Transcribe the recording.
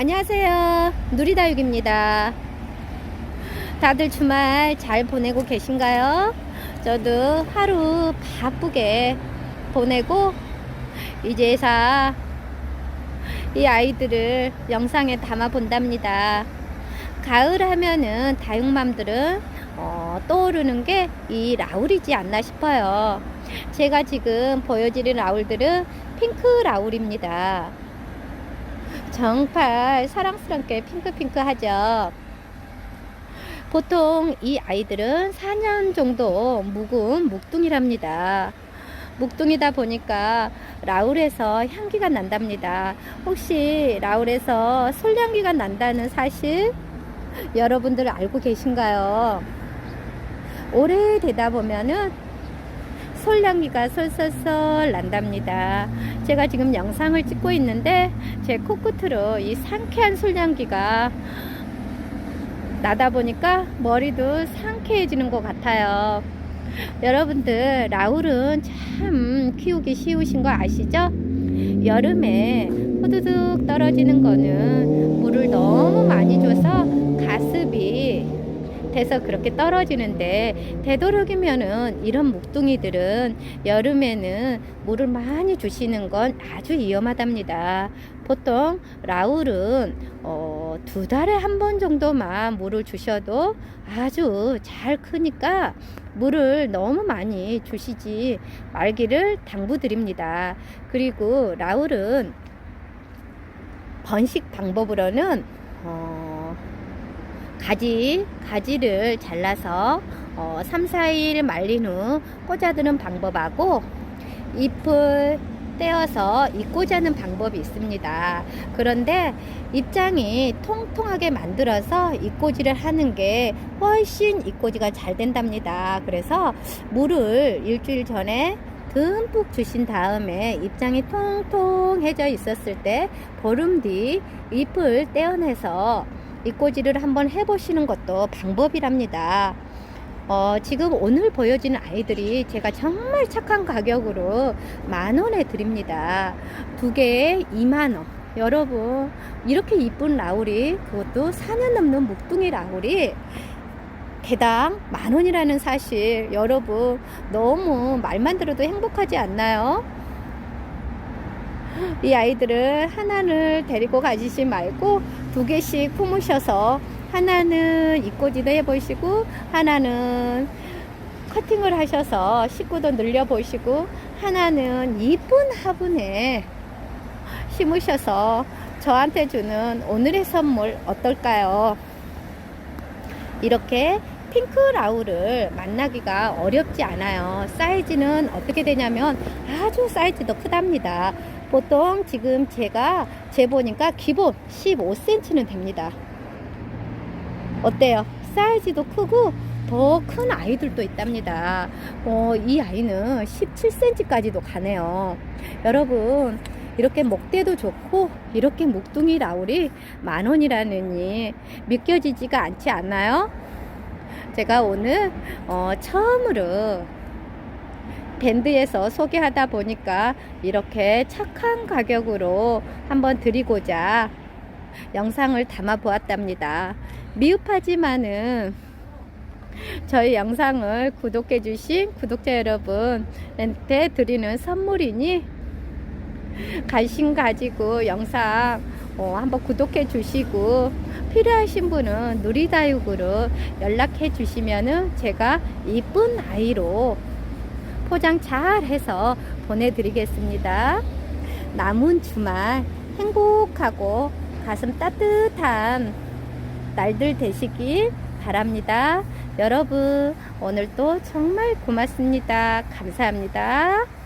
안녕하세요. 누리다육입니다. 다들 주말 잘 보내고 계신가요? 저도 하루 바쁘게 보내고 이제서 이 아이들을 영상에 담아 본답니다. 가을 하면은 다육맘들은 어, 떠오르는 게 이 라울이지 않나 싶어요. 제가 지금 보여드린 라울들은 핑크 라울입니다. 정말 사랑스럽게 핑크핑크 하죠. 보통 이 아이들은 4년 정도 묵은 묵둥이랍니다. 묵둥이다 보니까 라울에서 향기가 난답니다. 혹시 라울에서 솔향기가 난다는 사실 여러분들 알고 계신가요? 오래 되다 보면은 솔향기가 솔솔솔 난답니다. 제가 지금 영상을 찍고 있는데 제 코끝으로 이 상쾌한 솔향기가 나다 보니까 머리도 상쾌해지는 것 같아요. 여러분들 라울은 참 키우기 쉬우신 거 아시죠? 여름에 후두둑 떨어지는 거는 물을 너무 많이 줘서 가습이 돼서 그렇게 떨어지는데 되도록이면은 이런 묵둥이들은 여름에는 물을 많이 주시는 건 아주 위험하답니다. 보통 라울은 어, 두 달에 한 번 정도만 물을 주셔도 아주 잘 크니까 물을 너무 많이 주시지 말기를 당부드립니다. 그리고 라울은 번식 방법으로는 어, 가지, 가지를 잘라서 어, 3, 4일 말린 후 꽂아두는 방법하고 잎을 떼어서 잎 꽂아는 방법이 있습니다. 그런데 입장이 통통하게 만들어서 잎꽂이를 하는 게 훨씬 잎꽂이가 잘 된답니다. 그래서 물을 일주일 전에 듬뿍 주신 다음에 입장이 통통해져 있었을 때 보름 뒤 잎을 떼어내서 잎꽂이를 한번 해보시는 것도 방법이랍니다. 어, 지금 오늘 보여지는 아이들이 제가 정말 착한 가격으로 만 원에 드립니다. 두 개에 2만 원. 여러분, 이렇게 이쁜 라울이, 그것도 4년 넘는 묵둥이 라울이 개당 만 원이라는 사실, 여러분, 너무 말만 들어도 행복하지 않나요? 이 아이들을 하나를 데리고 가시지 말고 두 개씩 품으셔서 하나는 입꽂이도 해보시고 하나는 커팅을 하셔서 식구도 늘려보시고 하나는 이쁜 화분에 심으셔서 저한테 주는 오늘의 선물 어떨까요? 이렇게 핑크 라울을 만나기가 어렵지 않아요. 사이즈는 어떻게 되냐면 아주 사이즈도 크답니다. 보통 지금 제가 재보니까 기본 15cm는 됩니다. 어때요? 사이즈도 크고 더 큰 아이들도 있답니다. 어, 이 아이는 17cm까지도 가네요. 여러분, 이렇게 목대도 좋고, 이렇게 목둥이 라울이 만 원이라느니 믿겨지지가 않지 않나요? 제가 오늘, 어, 처음으로 밴드에서 소개하다 보니까 이렇게 착한 가격으로 한번 드리고자 영상을 담아 보았답니다. 미흡하지만은 저희 영상을 구독해 주신 구독자 여러분한테 드리는 선물이니 관심 가지고 영상 어, 한번 구독해 주시고 필요하신 분은 누리다육으로 연락해 주시면은 제가 이쁜 아이로 포장 잘 해서 보내드리겠습니다. 남은 주말 행복하고 가슴 따뜻한 날들 되시길 바랍니다. 여러분, 오늘도 정말 고맙습니다. 감사합니다.